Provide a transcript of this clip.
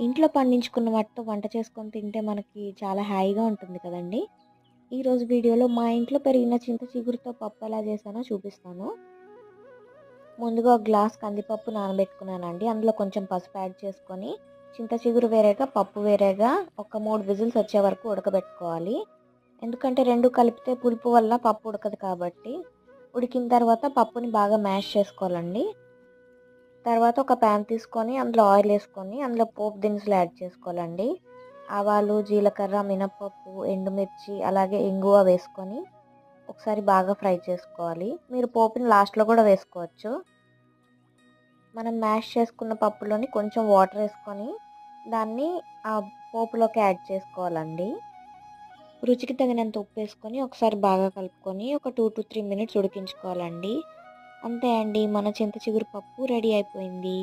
ఇంట్లో పండించుకున్న వాటితో వంట చేసుకొని తింటే మనకి చాలా హాయిగా ఉంటుంది కదండీ! ఈరోజు వీడియోలో మా ఇంట్లో పెరిగిన చింత చిగురుతో పప్పు ఎలా చేశానో చూపిస్తాను. ముందుగా ఒక గ్లాస్ కందిపప్పు నానబెట్టుకున్నానండి. అందులో కొంచెం పసుపు యాడ్ చేసుకొని చింత చిగురు వేరేగా పప్పు వేరేగా ఒక మూడు విజిల్స్ వచ్చే వరకు ఉడకబెట్టుకోవాలి. ఎందుకంటే రెండు కలిపితే పులుపు వల్ల పప్పు ఉడకదు కాబట్టి ఉడికిన తర్వాత పప్పుని బాగా మ్యాష్ చేసుకోవాలండి. తర్వాత ఒక ప్యాన్ తీసుకొని అందులో ఆయిల్ వేసుకొని అందులో పోపు దినుసులు యాడ్ చేసుకోవాలండి. ఆవాలు, జీలకర్ర, మినపప్పు, ఎండుమిర్చి అలాగే ఇంగువ వేసుకొని ఒకసారి బాగా ఫ్రై చేసుకోవాలి. మీరు పోపుని లాస్ట్లో కూడా వేసుకోవచ్చు. మనం మ్యాష్ చేసుకున్న పప్పులోని కొంచెం వాటర్ వేసుకొని దాన్ని ఆ పోపులోకి యాడ్ చేసుకోవాలండి. రుచికి తగినంత ఉప్పు వేసుకొని ఒకసారి బాగా కలుపుకొని ఒక టూ టు త్రీ మినిట్స్ ఉడికించుకోవాలండి. అంతే అండి మన చింత చిగురు పప్పు రెడీ అయిపోయింది.